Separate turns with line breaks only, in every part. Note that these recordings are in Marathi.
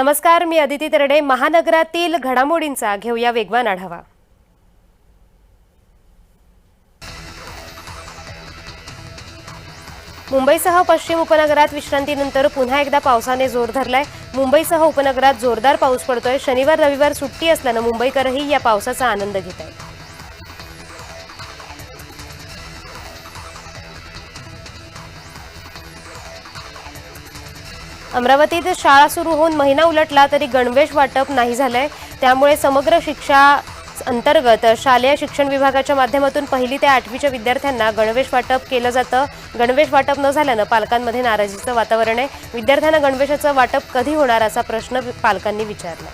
नमस्कार मी अदिती तरडे महानगरातील घडामोडींचा घेऊया वेगवान आढावा मुंबईसह पश्चिम उपनगरात विश्रांतीनंतर पुन्हा एकदा पावसाने जोर धरलाय मुंबईसह उपनगरात जोरदार पाऊस पडतोय शनिवार रविवार सुट्टी असल्यानं मुंबईकरही या पावसाचा आनंद घेत आहेत अमरावतीत शाळा सुरू होऊन महिना उलटला तरी गणवेश वाटप नाही झालंय त्यामुळे समग्र शिक्षा अंतर्गत शालेय शिक्षण विभागाच्या माध्यमातून पहिली ते आठवीच्या विद्यार्थ्यांना गणवेश वाटप केलं जातं गणवेश वाटप न झाल्यानं पालकांमध्ये नाराजीचं वातावरण आहे विद्यार्थ्यांना गणवेशाचं वाटप कधी होणार असा प्रश्न पालकांनी विचारला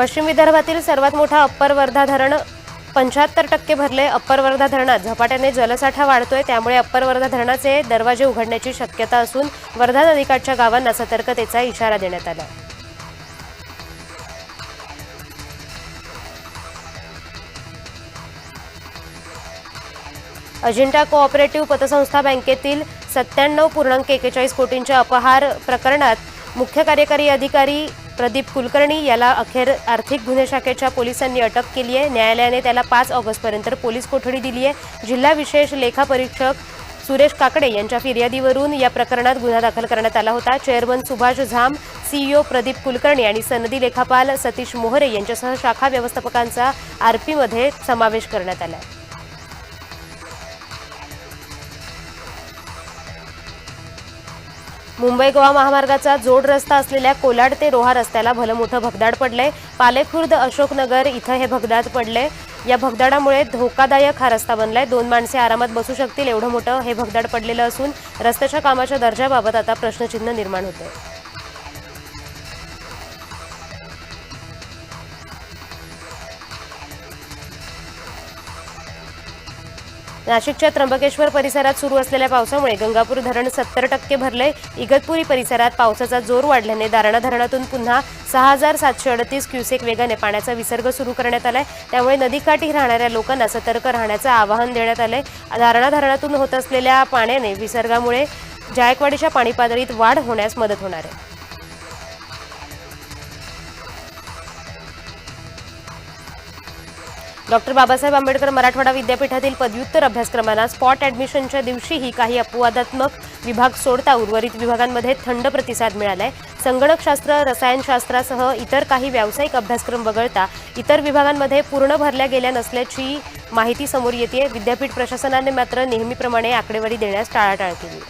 पश्चिम विदर्भातील सर्वात मोठा अप्पर वर्धा धरण पंच्याहत्तर टक्के भरले अप्पर वर्धा धरणात झपाट्याने जलसाठा वाढतोय त्यामुळे अप्पर वर्धा धरणाचे दरवाजे उघडण्याची शक्यता असून वर्धा नदीकाठच्या गावांना सतर्कतेचा इशारा देण्यात आला अजिंठा कोऑपरेटिव्ह पतसंस्था बँकेतील सत्त्याण्णव पूर्णांक एकेचाळीस कोटींच्या अपहार प्रकरणात मुख्य कार्यकारी अधिकारी प्रदीप कुलकर्णी याला अखेर आर्थिक गुन्हे शाखेच्या पोलिसांनी अटक केली आहे न्यायालयाने त्याला पाच ऑगस्टपर्यंत पोलीस कोठडी दिली आहे जिल्हा विशेष लेखापरीक्षक सुरेश काकडे यांच्या फिर्यादीवरून या प्रकरणात गुन्हा दाखल करण्यात आला होता चेअरमन सुभाष झाम सीईओ e प्रदीप कुलकर्णी आणि सनदी लेखापाल सतीश मोहरे यांच्यासह शाखा व्यवस्थापकांचा आरपीमध्ये समावेश करण्यात आला आहे मुंबई गोवा महामार्गाचा जोड रस्ता असलेल्या कोलाड ते रोहा रस्त्याला भलं मोठं भगदाड पडलंय पालेखुर्द अशोकनगर इथं हे भगदाड पडले या भगदाडामुळे धोकादायक हा रस्ता बनलाय दोन माणसे आरामात बसू शकतील एवढं मोठं हे भगदाड पडलेलं असून रस्त्याच्या कामाच्या दर्जाबाबत आता प्रश्नचिन्ह निर्माण आहे नाशिकच्या त्र्यंबकेश्वर परिसरात सुरू असलेल्या पावसामुळे गंगापूर धरण सत्तर टक्के भरले इगतपुरी परिसरात पावसाचा जोर वाढल्याने दारणा धरणातून पुन्हा सहा हजार सातशे अडतीस क्युसेक वेगाने पाण्याचा विसर्ग सुरू करण्यात आलाय त्यामुळे नदीकाठी राहणाऱ्या लोकांना सतर्क राहण्याचं आवाहन देण्यात आलंय दारणा धरणातून होत असलेल्या पाण्याने विसर्गामुळे जायकवाडीच्या पाणी पातळीत वाढ होण्यास मदत होणार आहे डॉक्टर बाबासाहेब आंबेडकर मराठवाडा विद्यापीठातील पदव्युत्तर अभ्यासक्रमांना स्पॉट ॲडमिशनच्या दिवशीही काही अपवादात्मक विभाग सोडता उर्वरित विभागांमध्ये थंड प्रतिसाद मिळालाय संगणकशास्त्र रसायनशास्त्रासह इतर काही व्यावसायिक अभ्यासक्रम वगळता इतर विभागांमध्ये पूर्ण भरल्या गेल्या नसल्याची माहिती समोर येते विद्यापीठ प्रशासनाने मात्र नेहमीप्रमाणे आकडेवारी देण्यास टाळाटाळ केली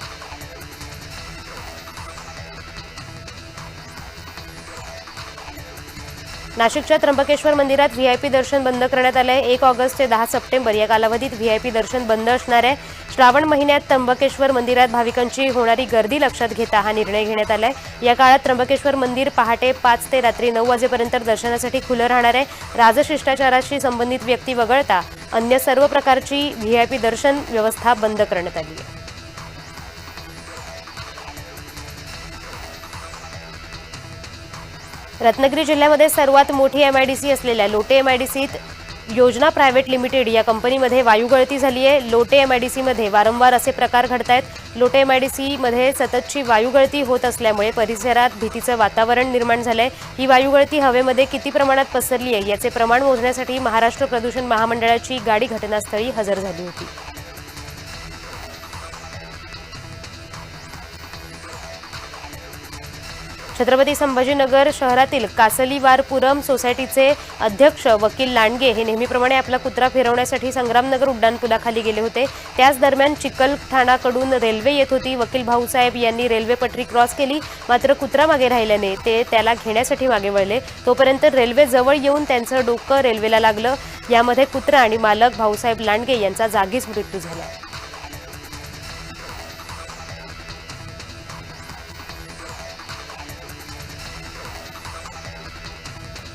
नाशिकच्या त्र्यंबकेश्वर मंदिरात व्ही आय पी दर्शन बंद करण्यात आलं आहे एक ऑगस्ट ते दहा सप्टेंबर या कालावधीत व्ही आय पी दर्शन बंद असणार आहे श्रावण महिन्यात त्र्यंबकेश्वर मंदिरात भाविकांची होणारी गर्दी लक्षात घेता हा निर्णय घेण्यात आला आहे या काळात त्र्यंबकेश्वर मंदिर पहाटे पाच ते रात्री नऊ वाजेपर्यंत दर्शनासाठी खुलं राहणार आहे राजशिष्टाचाराशी संबंधित व्यक्ती वगळता अन्य सर्व प्रकारची व्ही दर्शन व्यवस्था बंद करण्यात आली आहे रत्नागिरी जिल्ह्यामध्ये सर्वात मोठी एम आय डी सी असलेल्या लोटे एम आय डी सीत योजना प्रायव्हेट लिमिटेड या कंपनीमध्ये वायूगळती झाली आहे लोटे एम आय डी सीमध्ये वारंवार असे प्रकार घडत आहेत लोटे एम आय डी सीमध्ये सततची वायूगळती होत असल्यामुळे परिसरात भीतीचं वातावरण निर्माण झालं आहे ही वायूगळती हवेमध्ये किती प्रमाणात पसरली आहे याचे प्रमाण मोजण्यासाठी महाराष्ट्र प्रदूषण महामंडळाची गाडी घटनास्थळी हजर झाली होती छत्रपती संभाजीनगर शहरातील कासलीवारपुरम सोसायटीचे अध्यक्ष वकील लांडगे हे नेहमीप्रमाणे आपला कुत्रा फिरवण्यासाठी संग्रामनगर उड्डाणपुलाखाली गेले होते त्याच दरम्यान ठाणाकडून रेल्वे येत होती वकील भाऊसाहेब यांनी रेल्वे पटरी क्रॉस केली मात्र कुत्रा मागे राहिल्याने ते त्याला घेण्यासाठी मागे वळले तोपर्यंत रेल्वे जवळ येऊन त्यांचं डोकं रेल्वेला लागलं यामध्ये कुत्रा आणि मालक भाऊसाहेब लांडगे यांचा जागीच मृत्यू झाला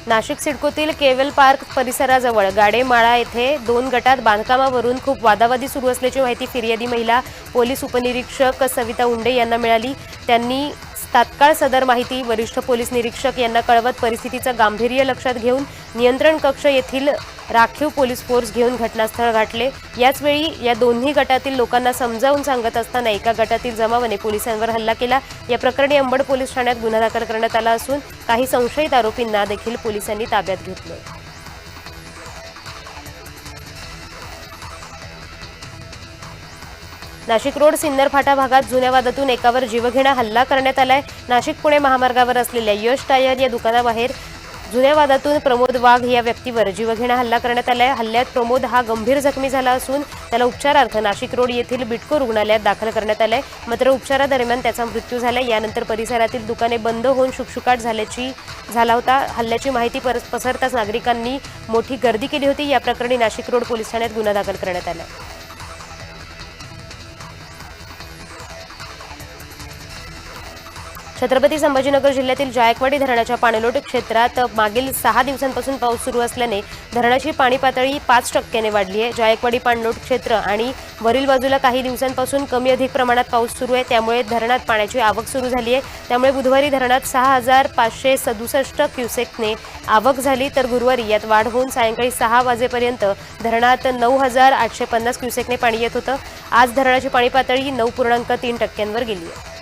नाशिक सिडकोतील केवल पार्क परिसराजवळ गाडेमाळा येथे दोन गटात बांधकामावरून खूप वादावादी सुरू असल्याची माहिती फिर्यादी महिला पोलीस उपनिरीक्षक सविता उंडे यांना मिळाली त्यांनी तात्काळ सदर माहिती वरिष्ठ पोलीस निरीक्षक यांना कळवत परिस्थितीचं गांभीर्य लक्षात घेऊन नियंत्रण कक्ष येथील राखीव पोलीस फोर्स घेऊन घटनास्थळ गाठले याचवेळी या दोन्ही गटातील लोकांना समजावून सांगत असताना एका गटातील जमावाने पोलिसांवर हल्ला केला या प्रकरणी अंबड पोलीस ठाण्यात गुन्हा दाखल करण्यात आला असून काही संशयित आरोपींना देखील पोलिसांनी ताब्यात घेतलं नाशिक रोड सिन्नर फाटा भागात जुन्या वादातून एकावर जीवघेणा हल्ला करण्यात आलाय नाशिक पुणे महामार्गावर असलेल्या यश टायर या दुकानाबाहेर जुन्या वादातून प्रमोद वाघ या व्यक्तीवर जीवघेणा हल्ला करण्यात आलाय हल्ल्यात प्रमोद हा गंभीर जखमी झाला असून त्याला उपचारार्थ नाशिक रोड येथील बिटको रुग्णालयात दाखल करण्यात आलाय मात्र उपचारादरम्यान त्याचा मृत्यू झाला यानंतर परिसरातील दुकाने बंद होऊन शुकशुकाट झाल्याची झाला होता हल्ल्याची माहिती पसरताच नागरिकांनी मोठी गर्दी केली होती या प्रकरणी नाशिक रोड पोलीस ठाण्यात गुन्हा दाखल करण्यात आला छत्रपती संभाजीनगर जिल्ह्यातील जायकवाडी धरणाच्या पाणलोट क्षेत्रात मागील सहा दिवसांपासून पाऊस सुरू असल्याने धरणाची पाणी पातळी पाच टक्क्याने वाढली आहे जायकवाडी पाणलोट क्षेत्र आणि वरील बाजूला काही दिवसांपासून कमी अधिक प्रमाणात पाऊस सुरू आहे त्यामुळे धरणात पाण्याची आवक सुरू झाली आहे त्यामुळे बुधवारी धरणात सहा हजार पाचशे सदुसष्ट क्युसेकने आवक झाली तर गुरुवारी यात वाढ होऊन सायंकाळी सहा वाजेपर्यंत धरणात नऊ हजार आठशे पन्नास क्युसेकने पाणी येत होतं आज धरणाची पाणी पातळी नऊ पूर्णांक तीन टक्क्यांवर गेली आहे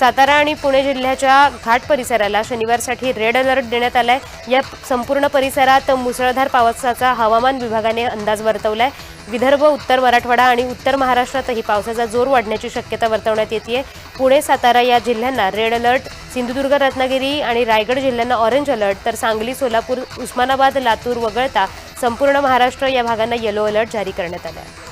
सातारा आणि पुणे जिल्ह्याच्या घाट परिसराला शनिवारसाठी रेड अलर्ट देण्यात आला आहे या संपूर्ण परिसरात मुसळधार पावसाचा हवामान विभागाने अंदाज वर्तवला आहे विदर्भ उत्तर मराठवाडा आणि उत्तर महाराष्ट्रातही पावसाचा जोर वाढण्याची शक्यता वर्तवण्यात येते पुणे सातारा या जिल्ह्यांना रेड अलर्ट सिंधुदुर्ग रत्नागिरी आणि रायगड जिल्ह्यांना ऑरेंज अलर्ट तर सांगली सोलापूर उस्मानाबाद लातूर वगळता संपूर्ण महाराष्ट्र या भागांना येलो अलर्ट जारी करण्यात आला आहे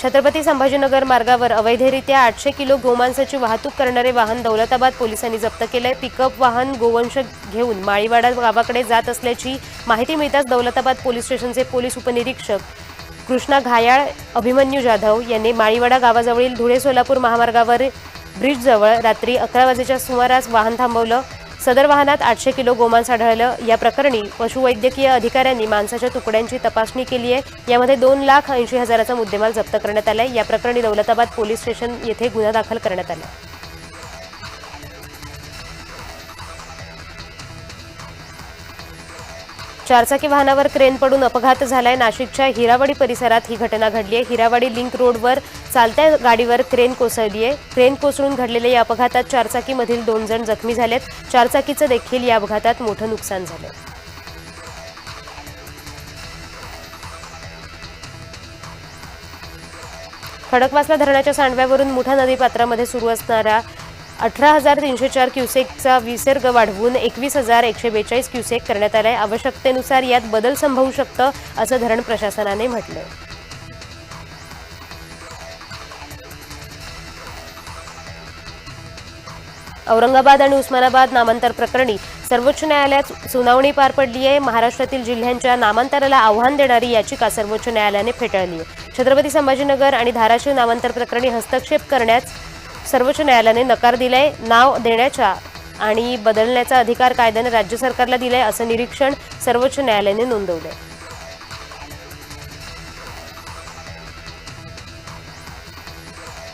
छत्रपती संभाजीनगर मार्गावर अवैधरित्या आठशे किलो गोमांसाची वाहतूक करणारे वाहन दौलताबाद पोलिसांनी जप्त केलंय पिकअप वाहन गोवंश घेऊन माळीवाडा गावाकडे जात असल्याची माहिती मिळताच दौलताबाद पोलीस स्टेशनचे पोलीस उपनिरीक्षक कृष्णा घायाळ अभिमन्यू जाधव यांनी माळीवाडा गावाजवळील धुळे सोलापूर महामार्गावर ब्रिजजवळ रात्री अकरा वाजेच्या सुमारास वाहन थांबवलं सदर वाहनात आठशे किलो गोमांस आढळलं या प्रकरणी पशुवैद्यकीय अधिकाऱ्यांनी माणसाच्या तुकड्यांची तपासणी केली आहे यामध्ये दोन लाख ऐंशी हजाराचा मुद्देमाल जप्त करण्यात आलाय या प्रकरणी दौलताबाद पोलीस स्टेशन येथे गुन्हा दाखल करण्यात आला चारचाकी वाहनावर क्रेन पडून अपघात झालाय नाशिकच्या हिरावाडी परिसरात ही घटना घडली आहे हिरावाडी लिंक रोडवर चालत्या गाडीवर क्रेन कोसळली आहे क्रेन कोसळून घडलेल्या या अपघातात चारचाकीमधील दोन जण जखमी झालेत चारचाकीचं देखील या अपघातात मोठं नुकसान झालं खडकवासला धरणाच्या सांडव्यावरून मुठा नदीपात्रामध्ये सुरू असणाऱ्या अठरा हजार तीनशे चार क्युसेकचा विसर्ग वाढवून एकवीस हजार एकशे बेचाळीस क्युसेक करण्यात आलाय आवश्यकतेनुसार यात बदल संभवू शकतं असं धरण प्रशासनाने म्हटलं औरंगाबाद आणि उस्मानाबाद नामांतर प्रकरणी सर्वोच्च न्यायालयात सुनावणी पार पडली आहे महाराष्ट्रातील जिल्ह्यांच्या नामांतराला आव्हान देणारी याचिका सर्वोच्च न्यायालयाने फेटाळली आहे छत्रपती संभाजीनगर आणि धाराशिव नामांतर प्रकरणी हस्तक्षेप करण्यास सर्वोच्च न्यायालयाने नकार दिलाय नाव देण्याच्या आणि बदलण्याचा अधिकार कायद्याने राज्य सरकारला दिलाय असं निरीक्षण सर्वोच्च न्यायालयाने नोंदवलं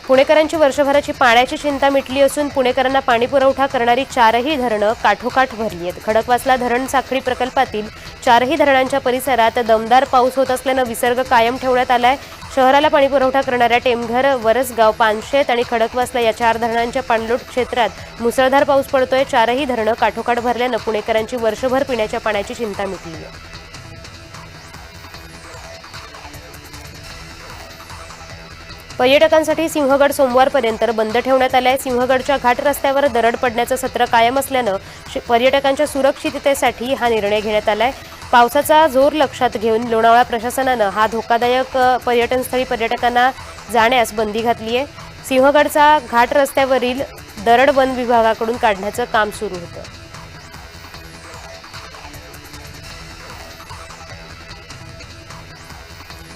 पुणेकरांची वर्षभराची पाण्याची चिंता मिटली असून पुणेकरांना पाणीपुरवठा करणारी चारही धरणं काठोकाठ भरली आहेत खडकवासला धरण साखळी प्रकल्पातील चारही धरणांच्या परिसरात दमदार पाऊस होत असल्यानं विसर्ग कायम ठेवण्यात आला आहे शहराला पुरवठा करणाऱ्या टेमघर वरसगाव पानशेत आणि खडकवासला या चार धरणांच्या पाणलोट क्षेत्रात मुसळधार पाऊस पडतोय चारही धरणं काठोकाठ भरल्यानं पुणेकरांची वर्षभर पिण्याच्या पाण्याची चिंता मिटली आहे पर्यटकांसाठी सिंहगड सोमवारपर्यंत बंद ठेवण्यात आले आहे सिंहगडच्या घाट रस्त्यावर दरड पडण्याचं सत्र कायम असल्यानं पर्यटकांच्या सुरक्षिततेसाठी हा निर्णय घेण्यात आला आहे पावसाचा जोर लक्षात घेऊन लोणावळा प्रशासनानं हा धोकादायक पर्यटनस्थळी पर्यटकांना जाण्यास बंदी घातली आहे सिंहगडचा घाट रस्त्यावरील दरड वन विभागाकडून काढण्याचं काम सुरू होतं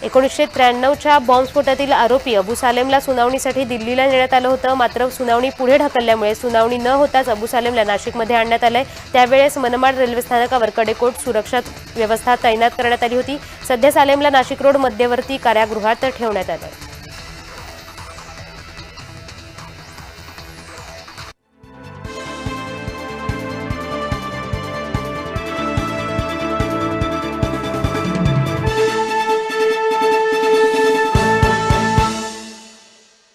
एकोणीसशे त्र्याण्णवच्या बॉम्बस्फोटातील आरोपी अबू सालेमला सुनावणीसाठी दिल्लीला नेण्यात आलं होतं मात्र सुनावणी पुढे ढकलल्यामुळे सुनावणी न होताच अबू सालेमला नाशिकमध्ये आणण्यात आलंय त्यावेळेस मनमाड रेल्वे स्थानकावर कडेकोट सुरक्षा व्यवस्था तैनात करण्यात आली होती सध्या सालेमला नाशिक रोड मध्यवर्ती कारागृहात ठेवण्यात आलं